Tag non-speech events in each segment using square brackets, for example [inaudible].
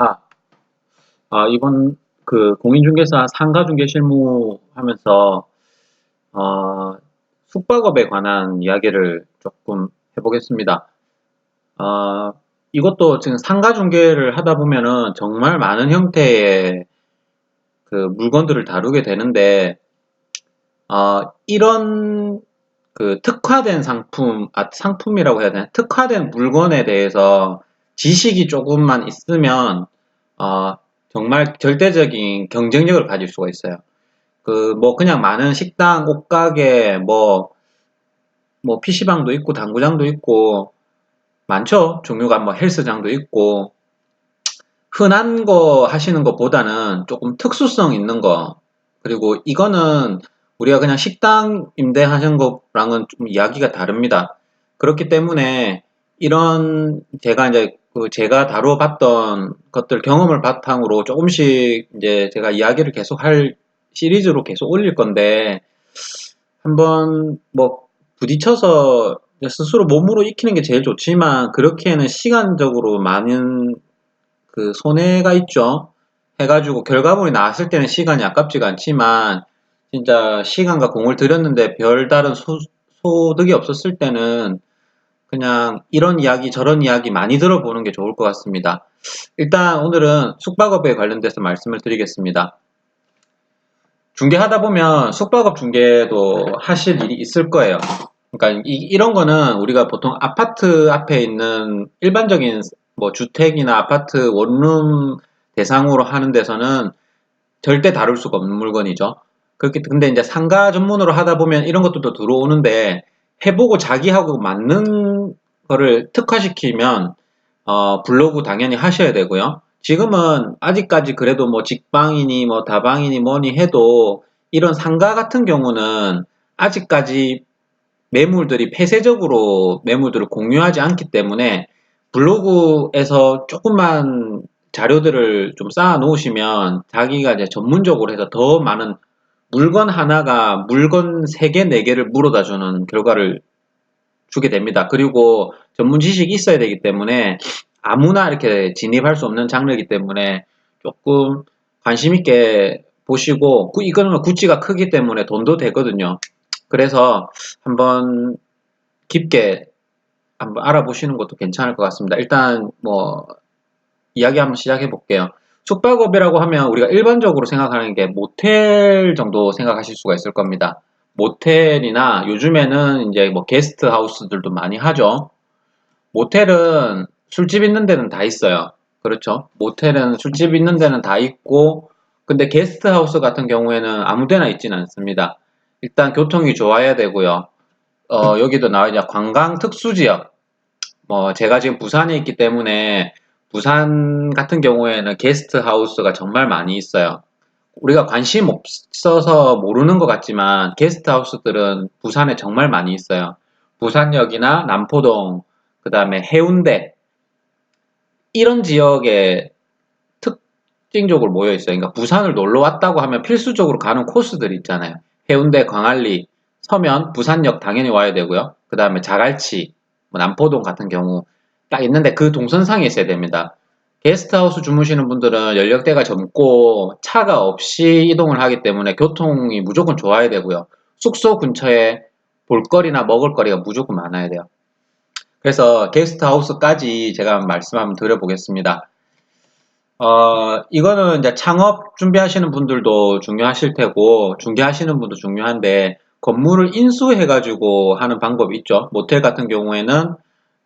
아, 아, 이번 그 공인중개사 상가중개 실무 하면서 어, 숙박업에 관한 이야기를 조금 해보겠습니다. 어, 이것도 지금 상가중개를 하다 보면은 정말 많은 형태의 그 물건들을 다루게 되는데 어, 이런 그 특화된 상품, 아, 상품이라고 해야 되나? 특화된 물건에 대해서 지식이 조금만 있으면 어, 정말 절대적인 경쟁력을 가질 수가 있어요. 그 뭐 그냥 많은 식당, 옷가게, 뭐뭐 PC방도 있고 당구장도 있고 많죠. 종류가 뭐 헬스장도 있고 흔한 거 하시는 것보다는 조금 특수성 있는 거 그리고 이거는 우리가 그냥 식당 임대하는 거랑은 좀 이야기가 다릅니다. 그렇기 때문에 이런 제가 이제 그 제가 다뤄봤던 것들 경험을 바탕으로 조금씩 이제 제가 이야기를 계속 할 시리즈로 계속 올릴 건데 한번 뭐 부딪혀서 스스로 몸으로 익히는 게 제일 좋지만 그렇게는 시간적으로 많은 그 손해가 있죠. 해가지고 결과물이 나왔을 때는 시간이 아깝지가 않지만 진짜 시간과 공을 들였는데 별다른 소, 소득이 없었을 때는 그냥 이런 이야기 저런 이야기 많이 들어보는 게 좋을 것 같습니다. 일단 오늘은 숙박업에 관련돼서 말씀을 드리겠습니다. 중개하다 보면 숙박업 중개도 하실 일이 있을 거예요. 그러니까 이, 런 거는 우리가 보통 아파트 앞에 있는 일반적인 뭐 주택이나 아파트 원룸 대상으로 하는 데서는 절대 다룰 수가 없는 물건이죠. 그렇게 근데 이제 상가 전문으로 하다 보면 이런 것들도 들어오는데 해보고 자기하고 맞는 거를 특화시키면 어, 블로그 당연히 하셔야 되고요. 지금은 아직까지 그래도 뭐 직방이니 뭐 다방이니 뭐니 해도 이런 상가 같은 경우는 아직까지 매물들이 폐쇄적으로 매물들을 공유하지 않기 때문에 블로그에서 조금만 자료들을 좀 쌓아 놓으시면 자기가 이제 전문적으로 해서 더 많은 물건 하나가 물건 3개, 4개를 물어다 주는 결과를 주게 됩니다. 그리고 전문 지식이 있어야 되기 때문에 아무나 이렇게 진입할 수 없는 장르이기 때문에 조금 관심 있게 보시고 이거는 구찌가 크기 때문에 돈도 되거든요. 그래서 한번 깊게 한번 알아보시는 것도 괜찮을 것 같습니다. 일단 뭐 이야기 한번 시작해 볼게요. 숙박업이라고 하면 우리가 일반적으로 생각하는 게 모텔 정도 생각하실 수가 있을 겁니다. 모텔이나 요즘에는 이제 뭐 게스트 하우스들도 많이 하죠. 모텔은 술집 있는 데는 다 있어요. 그렇죠. 모텔은 술집 있는 데는 다 있고, 근데 게스트 하우스 같은 경우에는 아무 데나 있지는 않습니다. 일단 교통이 좋아야 되고요. 어, 여기도 나와 있냐, 관광 특수 지역. 뭐, 제가 지금 부산에 있기 때문에 부산 같은 경우에는 게스트 하우스가 정말 많이 있어요. 우리가 관심 없어서 모르는 것 같지만 게스트 하우스들은 부산에 정말 많이 있어요. 부산역이나 남포동, 그 다음에 해운대, 이런 지역에 특징적으로 모여 있어요. 그러니까 부산을 놀러 왔다고 하면 필수적으로 가는 코스들이 있잖아요. 해운대, 광안리, 서면, 부산역 당연히 와야 되고요. 그 다음에 자갈치, 뭐 남포동 같은 경우 딱 있는데 그 동선상에 있어야 됩니다. 게스트하우스 주무시는 분들은 연령대가 젊고 차가 없이 이동을 하기 때문에 교통이 무조건 좋아야 되고요. 숙소 근처에 볼거리나 먹을거리가 무조건 많아야 돼요. 그래서 게스트하우스까지 제가 말씀 한번 드려보겠습니다. 어, 이거는 이제 창업 준비하시는 분들도 중요하실 테고, 중개하시는 분도 중요한데, 건물을 인수해가지고 하는 방법이 있죠. 모텔 같은 경우에는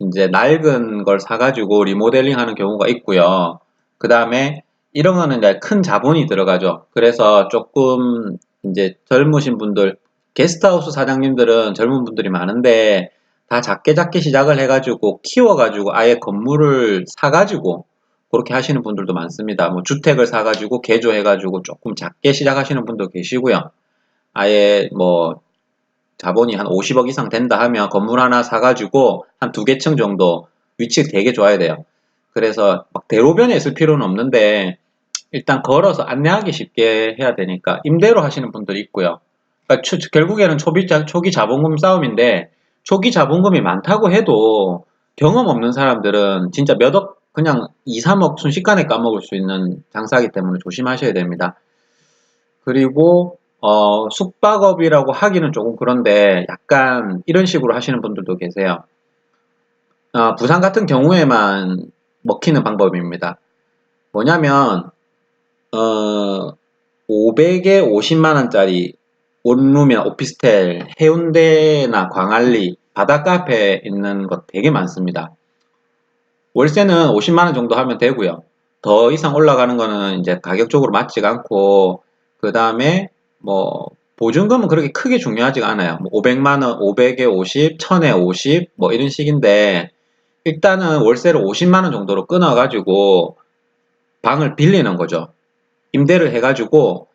이제 낡은 걸 사가지고 리모델링 하는 경우가 있고요. 그 다음에 이런 거는 이제 큰 자본이 들어가죠. 그래서 조금 이제 젊으신 분들, 게스트하우스 사장님들은 젊은 분들이 많은데 다 작게 작게 시작을 해가지고 키워가지고 아예 건물을 사가지고 그렇게 하시는 분들도 많습니다. 뭐 주택을 사가지고 개조해가지고 조금 작게 시작하시는 분도 계시고요. 아예 뭐 자본이 한 50억 이상 된다 하면 건물 하나 사가지고 한 두 개 층 정도 위치가 되게 좋아야 돼요. 그래서 막 대로변에 있을 필요는 없는데 일단 걸어서 안내하기 쉽게 해야 되니까 임대로 하시는 분들이 있고요. 그러니까 초, 결국에는 초비, 초기 자본금 싸움인데 초기 자본금이 많다고 해도 경험 없는 사람들은 진짜 몇 억 그냥 2, 3억 순식간에 까먹을 수 있는 장사이기 때문에 조심하셔야 됩니다. 그리고 어, 숙박업이라고 하기는 조금 그런데 약간 이런 식으로 하시는 분들도 계세요. 어, 부산 같은 경우에만 먹히는 방법입니다. 뭐냐면 어, 500에 50만 원짜리 원룸이나 오피스텔, 해운대나 광안리, 바닷가 앞에 있는 것 되게 많습니다. 월세는 50만 원 정도 하면 되고요. 더 이상 올라가는 거는 이제 가격적으로 맞지가 않고 그 다음에 뭐 보증금은 그렇게 크게 중요하지가 않아요. 뭐 500만 원, 500에 50, 1000에 50, 뭐 이런 식인데 일단은 월세를 50만 원 정도로 끊어 가지고 방을 빌리는 거죠. 임대를 해 가지고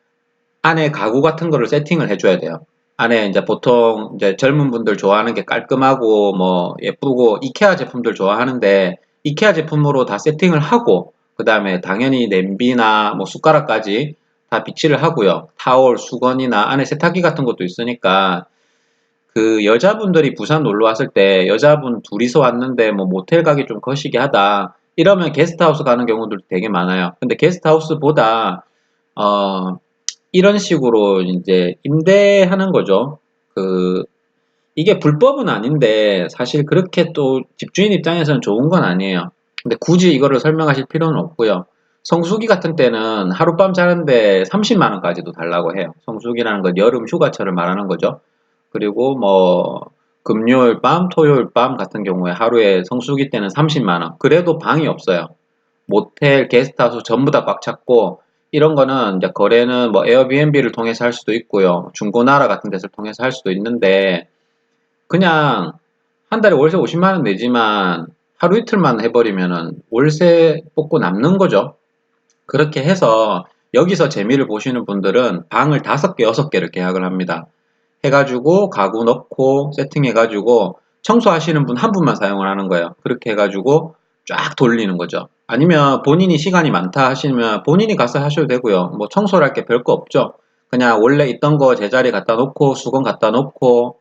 안에 가구 같은 거를 세팅을 해 줘야 돼요. 안에 이제 보통 이제 젊은 분들 좋아하는 게 깔끔하고 뭐 예쁘고 이케아 제품들 좋아하는데 이케아 제품으로 다 세팅을 하고 그 다음에 당연히 냄비나 뭐 숟가락까지 다 비치를 하고요. 타월, 수건이나 안에 세탁기 같은 것도 있으니까 그 여자분들이 부산 놀러 왔을 때 여자분 둘이서 왔는데 뭐 모텔 가기 좀 거시기 하다 이러면 게스트하우스 가는 경우들도 되게 많아요. 근데 게스트하우스보다 어 이런 식으로 이제 임대하는 거죠. 그 이게 불법은 아닌데 사실 그렇게 또 집주인 입장에서는 좋은 건 아니에요. 근데 굳이 이거를 설명하실 필요는 없고요. 성수기 같은 때는 하룻밤 자는데 30만 원까지도 달라고 해요. 성수기라는 건 여름 휴가철을 말하는 거죠. 그리고 뭐 금요일 밤, 토요일 밤 같은 경우에 하루에 성수기 때는 30만 원. 그래도 방이 없어요. 모텔, 게스트하우스 전부 다 꽉 찼고 이런 거는 이제 거래는 뭐 에어비앤비를 통해서 할 수도 있고요. 중고나라 같은 데서 통해서 할 수도 있는데 그냥 한 달에 월세 50만 원 내지만 하루 이틀만 해버리면은 월세 뽑고 남는 거죠. 그렇게 해서 여기서 재미를 보시는 분들은 방을 다섯 개, 여섯 개를 계약을 합니다. 해가지고 가구 넣고 세팅해가지고 청소하시는 분 한 분만 사용을 하는 거예요. 그렇게 해가지고 쫙 돌리는 거죠. 아니면 본인이 시간이 많다 하시면 본인이 가서 하셔도 되고요. 뭐 청소를 할 게 별거 없죠. 그냥 원래 있던 거 제자리 갖다 놓고 수건 갖다 놓고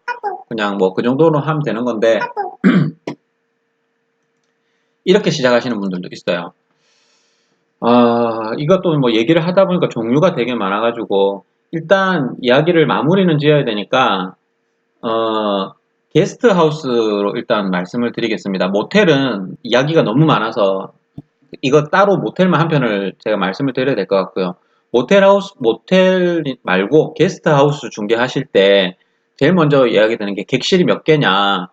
그냥 뭐 그 정도로 하면 되는 건데 [clears throat] 이렇게 시작하시는 분들도 있어요. 아, 이것도 뭐 얘기를 하다 보니까 종류가 되게 많아가지고 일단 이야기를 마무리는 지어야 되니까 어, 게스트 하우스로 일단 말씀을 드리겠습니다. 모텔은 이야기가 너무 많아서 이거 따로 모텔만 한 편을 제가 말씀을 드려야 될 것 같고요. 모텔 하우스, 모텔 말고 게스트 하우스 중개하실 때 제일 먼저 이야기 되는 게 객실이 몇 개냐,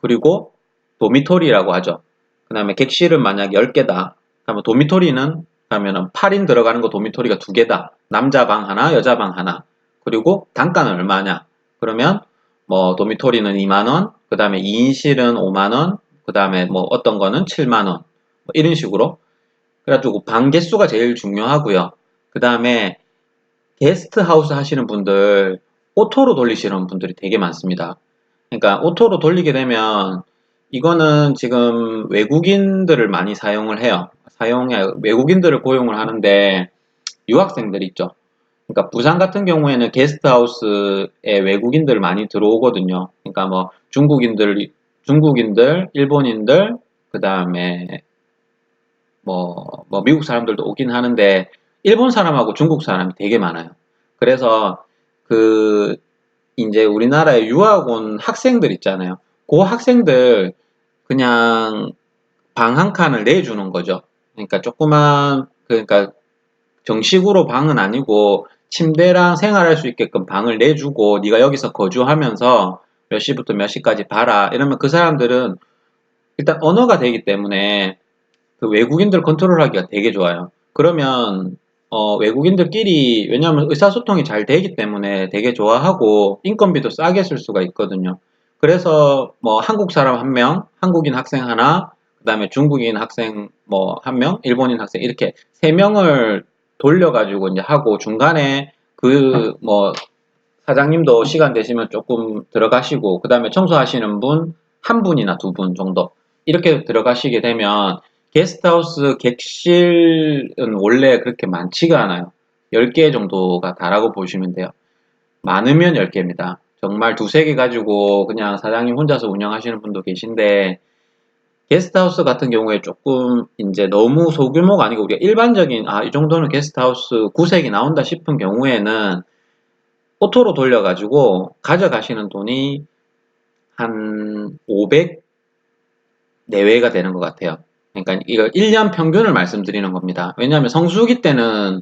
그리고 도미토리라고 하죠. 그 다음에 객실은 만약 10개다. 그러면 도미토리는 하면은 8인 들어가는 거 도미토리가 두 개다. 남자 방 하나, 여자 방 하나. 그리고 단가는 얼마냐? 그러면 뭐 도미토리는 2만 원, 그 다음에 2인실은 5만 원, 그 다음에 뭐 어떤 거는 7만 원. 뭐 이런 식으로. 그래가지고 방 개수가 제일 중요하고요. 그 다음에 게스트 하우스 하시는 분들 오토로 돌리시는 분들이 되게 많습니다. 그러니까 오토로 돌리게 되면 이거는 지금 외국인들을 많이 사용을 해요. 사용해 외국인들을 고용을 하는데 유학생들 있죠. 그러니까 부산 같은 경우에는 게스트하우스에 외국인들 많이 들어오거든요. 그러니까 뭐 중국인들, 중국인들, 일본인들, 그 다음에 뭐, 뭐 미국 사람들도 오긴 하는데 일본 사람하고 중국 사람이 되게 많아요. 그래서 그 이제 우리나라에 유학 온 학생들 있잖아요. 그 학생들 그냥 방 한 칸을 내주는 거죠. 그러니까 조그만 그러니까 정식으로 방은 아니고 침대랑 생활할 수 있게끔 방을 내주고 네가 여기서 거주하면서 몇 시부터 몇 시까지 봐라 이러면 그 사람들은 일단 언어가 되기 때문에 그 외국인들 컨트롤하기가 되게 좋아요. 그러면 어, 외국인들끼리 왜냐하면 의사소통이 잘 되기 때문에 되게 좋아하고 인건비도 싸게 쓸 수가 있거든요. 그래서 뭐 한국 사람 한 명, 한국인 학생 하나, 그 다음에 중국인 학생 뭐 한 명, 일본인 학생 이렇게 세 명을 돌려가지고 이제 하고 중간에 그 뭐 사장님도 시간 되시면 조금 들어가시고 그 다음에 청소하시는 분 한 분이나 두 분 정도 이렇게 들어가시게 되면 게스트하우스 객실은 원래 그렇게 많지가 않아요. 10개 정도가 다라고 보시면 돼요. 많으면 10개입니다. 정말 두세 개 가지고 그냥 사장님 혼자서 운영하시는 분도 계신데 게스트하우스 같은 경우에 조금 이제 너무 소규모가 아니고 우리가 일반적인 아 이 정도는 게스트하우스 구색이 나온다 싶은 경우에는 오토로 돌려가지고 가져가시는 돈이 한 500 내외가 되는 것 같아요. 그러니까 이거 1년 평균을 말씀드리는 겁니다. 왜냐하면 성수기 때는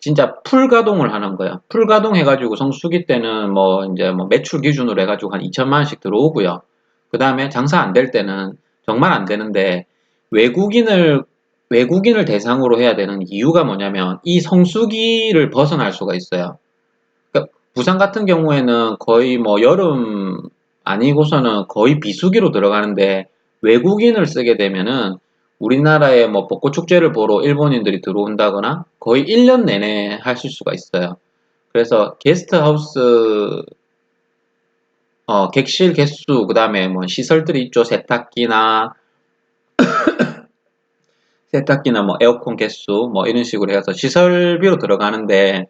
진짜 풀 가동을 하는 거예요. 풀 가동 해가지고 성수기 때는 뭐 이제 뭐 매출 기준으로 해가지고 한 2천만 원씩 들어오고요. 그 다음에 장사 안 될 때는 정말 안 되는데 외국인을 외국인을 대상으로 해야 되는 이유가 뭐냐면 이 성수기를 벗어날 수가 있어요. 그러니까 부산 같은 경우에는 거의 뭐 여름 아니고서는 거의 비수기로 들어가는데 외국인을 쓰게 되면은 우리나라에 뭐 벚꽃 축제를 보러 일본인들이 들어온다거나 거의 1년 내내 하실 수가 있어요. 그래서 게스트하우스 어, 객실 개수, 그 다음에 뭐 시설들이 있죠. 세탁기나, [coughs] 세탁기나 뭐 에어컨 개수, 뭐 이런 식으로 해서 시설비로 들어가는데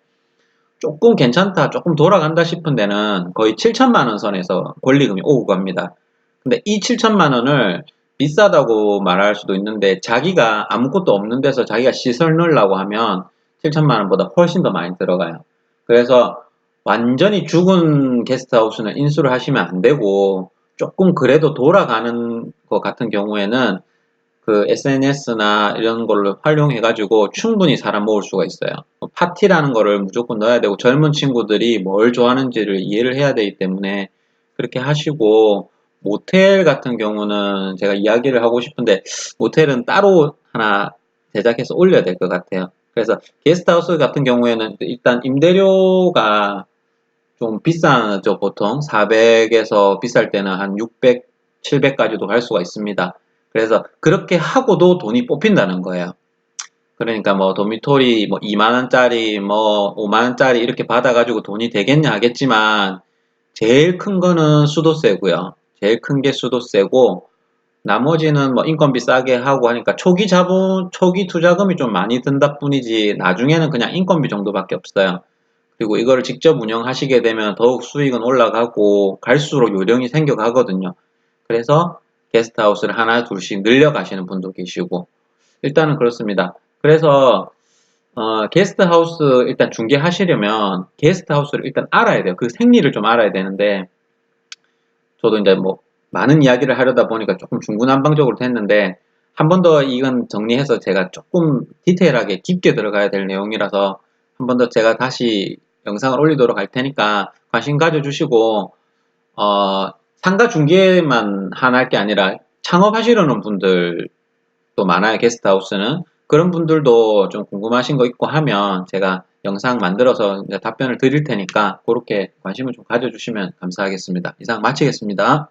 조금 괜찮다, 조금 돌아간다 싶은 데는 거의 7천만 원 선에서 권리금이 오고 갑니다. 근데 이 7천만 원을 비싸다고 말할 수도 있는데 자기가 아무것도 없는 데서 자기가 시설 넣으려고 하면 7천만 원보다 훨씬 더 많이 들어가요. 그래서 완전히 죽은 게스트하우스는 인수를 하시면 안 되고 조금 그래도 돌아가는 것 같은 경우에는 그 SNS나 이런 걸로 활용해 가지고 충분히 사람 모을 수가 있어요. 파티라는 거를 무조건 넣어야 되고 젊은 친구들이 뭘 좋아하는지를 이해를 해야 되기 때문에 그렇게 하시고 모텔 같은 경우는 제가 이야기를 하고 싶은데 모텔은 따로 하나 제작해서 올려야 될 것 같아요. 그래서 게스트하우스 같은 경우에는 일단 임대료가 좀 비싸죠, 보통. 400에서 비쌀 때는 한 600, 700까지도 갈 수가 있습니다. 그래서 그렇게 하고도 돈이 뽑힌다는 거예요. 그러니까 뭐 도미토리 뭐 2만원짜리 뭐 5만원짜리 이렇게 받아가지고 돈이 되겠냐 하겠지만 제일 큰 거는 수도세고요. 제일 큰 게 수도세고 나머지는 뭐 인건비 싸게 하고 하니까 초기 자본, 초기 투자금이 좀 많이 든다 뿐이지 나중에는 그냥 인건비 정도밖에 없어요. 그리고 이거를 직접 운영하시게 되면 더욱 수익은 올라가고 갈수록 요령이 생겨가거든요. 그래서 게스트하우스를 하나 둘씩 늘려가시는 분도 계시고 일단은 그렇습니다. 그래서 어, 게스트하우스 일단 중개하시려면 게스트하우스를 일단 알아야 돼요. 그 생리를 좀 알아야 되는데 저도 이제 뭐 많은 이야기를 하려다 보니까 조금 중구난방적으로 됐는데 한 번 더 이건 정리해서 제가 조금 디테일하게 깊게 들어가야 될 내용이라서 한 번 더 제가 다시 영상을 올리도록 할 테니까 관심 가져주시고 어, 상가 중개만 하나 할게 아니라 창업하시려는 분들도 많아요 게스트하우스는 그런 분들도 좀 궁금하신 거 있고 하면 제가 영상 만들어서 답변을 드릴 테니까 그렇게 관심을 좀 가져주시면 감사하겠습니다. 이상 마치겠습니다.